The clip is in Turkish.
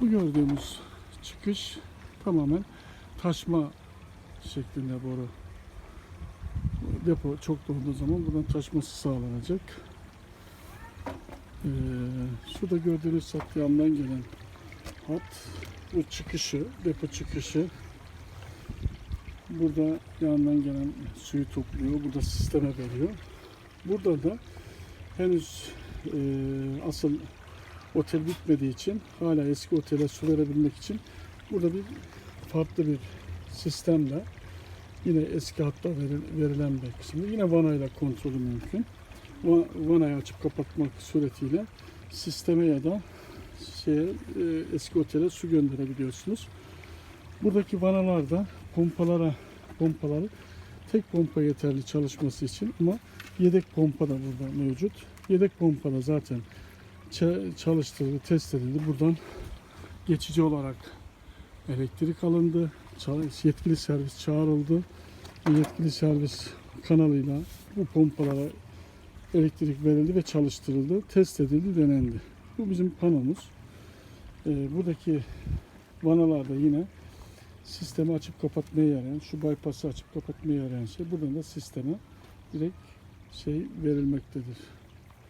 Bu gördüğümüz çıkış tamamen taşma şeklinde boru. Depo çok dolduğu zaman buradan taşması sağlanacak. Ee, şurada gördüğünüz sat yandan gelen hat bu çıkışı, depo çıkışı. Burada yandan gelen suyu topluyor, burada sisteme veriyor. Burada da henüz e, asıl otel bitmediği için hala eski otele su verebilmek için burada bir farklı bir sistemle yine eski hatta veril- verilen bir kısmı yine vanayla kontrolü mümkün. Va- Vanayı açıp kapatmak suretiyle sisteme ya da şeye, e, eski otele su gönderebiliyorsunuz. Buradaki vanalarda pompalara pompaları tek pompa yeterli çalışması için ama yedek pompa da burada mevcut. Yedek pompa da zaten çalıştırıldı, test edildi. Buradan geçici olarak elektrik alındı. Yetkili servis çağrıldı. Yetkili servis kanalıyla bu pompalara elektrik verildi ve çalıştırıldı. Test edildi, denendi. Bu bizim panomuz. Ee, buradaki vanalarda yine sistemi açıp kapatmaya yarayan, şu bypass'ı açıp kapatmaya yarayan şey buradan da sisteme direkt şey verilmektedir.